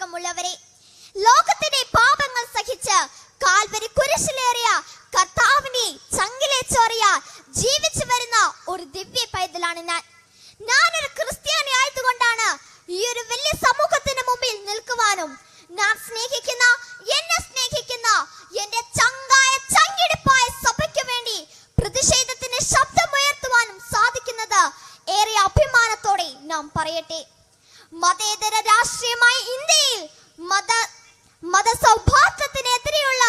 സ്നേഹമുള്ളവരെ ലോകത്തിന്റെ പാപങ്ങൾ സഹിച്ച് കാൽവരി കുരിശിലേറിയ കർത്താവിനെ ചങ്കിലെ ചോറിയ ജീവിച്ചു വരുന്ന ഒരു ദിവ്യ പൈതലാണ് ഞാൻ. ഞാനൊരു ക്രിസ്ത്യാനി ആയതുകൊണ്ടാണ് ഈ ഒരു വലിയ സമൂഹത്തിന് മുമ്പിൽ നിൽക്കുവാനും ഞാൻ സ്നേഹിക്കുന്ന എന്നെ സ്നേഹിക്കുന്ന എന്റെ ചങ്കായ ചങ്കിടിപ്പായ സഭയ്ക്ക് വേണ്ടി പ്രതിഷേധത്തിന് ശബ്ദമുയർത്തുവാനും സാധിക്കുന്നത് ഏറെ അഭിമാനത്തോടെ നാം പറയട്ടെ. മതേതര രാഷ്ട്രീയമായി ഇന്ത്യയിൽ മത മതസൗഹാർദ്ദത്തിനെതിരെയുള്ള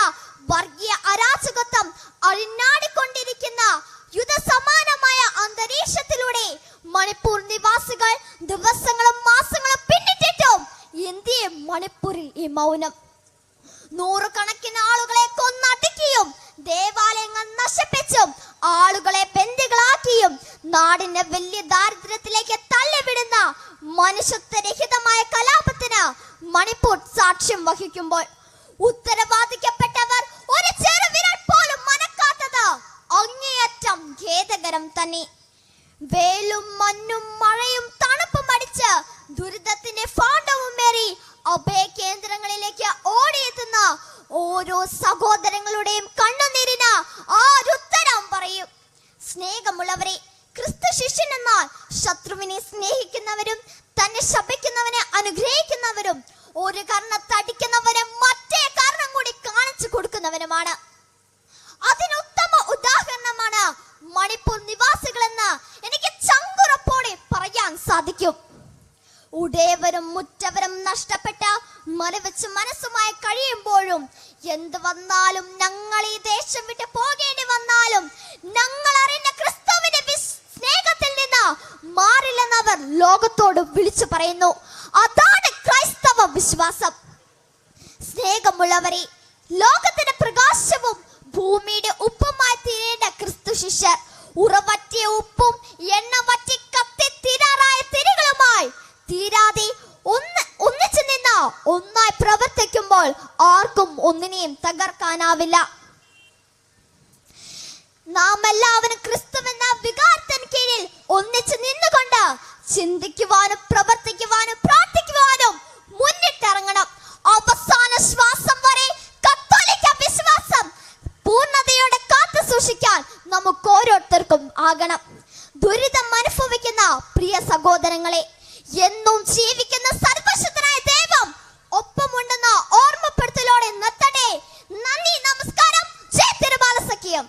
വർഗീയ അരാജകത്വം അഴിഞ്ഞാടിക്കൊണ്ടിരിക്കുന്ന യുദ്ധസമാനമായ അന്തരീക്ഷത്തിലൂടെ മണിപ്പൂർ നിവാസികൾ ദിവസങ്ങളും മാസങ്ങളും പിന്നിട്ടിട്ടും ഇന്ത്യയെ മണിപ്പൂരിൽ ഈ മൗനം. നൂറുകണക്കിന് ആളുകളെ കൊന്നടുക്കിയും ദേവാലയങ്ങൾ നശിപ്പിച്ചും ആളുകളെ ബന്ദികളാക്കിയും നാടിനെ വലിയ ദാരിദ്ര്യത്തിലേക്ക് തള്ളിവിടുന്ന മനുഷ്യത്വരഹിതമായ കലാപത്തിന് മണിപ്പൂർ സാക്ഷ്യം വഹിക്കുമ്പോൾ ഉത്തരവാദിക്കപ്പെട്ടവർ ഒരു ചെറുവിരൽ പോലും മനക്കാത്തത് അങ്ങേയറ്റം ഖേദകരം തന്നെ. വേലും മഞ്ഞും മഴയും തണുപ്പും അടിച്ച് ദുരിതത്തിന്റെ ഫാണ്ടവും മേറി അഭയ കേന്ദ്രങ്ങളിലേക്ക് ഓടിയെത്തുന്ന ഓരോ സഹോദരങ്ങളുടെയും കണ്ണുനീരിന് ആരുത്തരം പറയും. സ്നേഹമുള്ളവരെ ശിഷ്യൻ എന്നാൽ ശത്രുവിനെ സ്നേഹിക്കുന്നവരും തന്നെ ശപിക്കുന്നവനെ അനുഗ്രഹിക്കുന്നവരും ഒരു കർണത്തടിക്കുന്നവരെ മറ്റേ കാരണം കൂടി കാണിച്ചു കൊടുക്കുന്നവനുമാണ്. അതിനുത്തമ ഉദാഹരണമാണ് മണിപ്പൂർ നിവാസികൾ എന്ന് എനിക്ക് ചങ്കുറപ്പോടെ പറയാൻ സാധിക്കും. ഉടയവരും മുറ്റവരും നഷ്ടപ്പെട്ട മരവച്ച് മനസ്സുമായി കഴിയുമ്പോഴും എന്ത് വന്നാലും ഞങ്ങൾ ഈ ദേശം വിട്ട് പോകേണ്ടി വന്നാലും ഞങ്ങൾ അറിയുന്ന ലോകത്തോട് വിളിച്ചു പറയുന്നു. അതാണ് ക്രൈസ്തവ വിശ്വാസം. സ്നേഹമുള്ളവരെ ലോകത്തിന്റെ പ്രകാശവും ഭൂമിയുടെ ഉപ്പുമായി തീരേണ്ട ക്രിസ്തു ശിഷ്യർ ഉറവറ്റിയ ഉപ്പും എണ്ണ വറ്റി കത്തി തീരാറായ തിരികളുമായി തീരാതെ ഒന്ന് ഒന്നിച്ചു നിന്ന് ഒന്നായി പ്രവർത്തിക്കുമ്പോൾ ആർക്കും ഒന്നിനെയും തകർക്കാനാവില്ല. നാം എല്ലാവരും ക്രിസ്തുവെന്ന വികാരത്തിന് കീഴിൽ ഒന്നിച്ചു നിന്നുകൊണ്ട് ചിന്തിക്കുവാനും പ്രവർത്തിക്കുവാനും പ്രാർത്ഥിക്കുവാനും മുന്നിട്ടിറങ്ങണം. അവസാന ശ്വാസം വരെ കത്തോലിക്ക വിശ്വാസം പൂർണതയോടെ കാത്തു സൂക്ഷിക്കാൻ നമുക്ക് ഓരോരുത്തർക്കും ആകണം. ദുരിതം അനുഭവിക്കുന്ന പ്രിയ സഹോദരങ്ങളെ എന്നും ജീവിക്കുന്ന സർവശുദ്ധനായ ദൈവം ഒപ്പമുണ്ടെന്ന ഓർമ്മപ്പെടുത്തലോടെ നന്ദി നമസ്കാരം. ജയ തിരുമാല സഖ്യം.